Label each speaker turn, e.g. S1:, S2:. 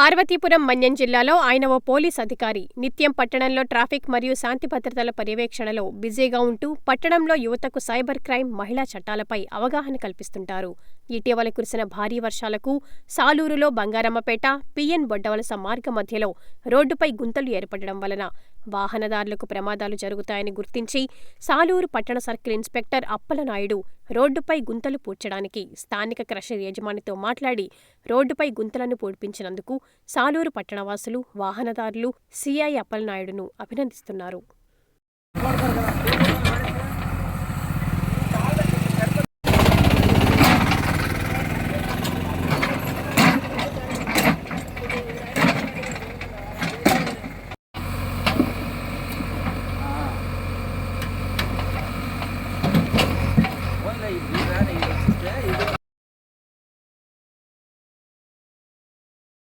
S1: పార్వతీపురం మన్యం జిల్లాలో ఆయన ఓ పోలీస్ అధికారి. నిత్యం పట్టణంలో ట్రాఫిక్ మరియు శాంతి భద్రతల పర్యవేక్షణలో బిజీగా ఉంటూ పట్టణంలో యువతకు సైబర్ క్రైమ్ మహిళా చట్టాలపై అవగాహన కల్పిస్తుంటారు. ఇటీవల కురిసిన భారీ వర్షాలకు సాలూరులో బంగారమ్మపేట పిఎన్ బొడ్డవలస మార్గ మధ్యలో రోడ్డుపై గుంతలు ఏర్పడడం వలన వాహనదారులకు ప్రమాదాలు జరుగుతాయని గుర్తించి సాలూరు పట్టణ సర్కిల్ ఇన్స్పెక్టర్ అప్పలనాయుడు రోడ్డుపై గుంతలు పూడ్చడానికి స్థానిక క్రషర్ యజమానితో మాట్లాడి రోడ్డుపై గుంతలను పూడ్పించినందుకు సాలూరు పట్టణవాసులు వాహనదారులు సిఐ అప్పలనాయుడును అభినందిస్తున్నారు. y, y, y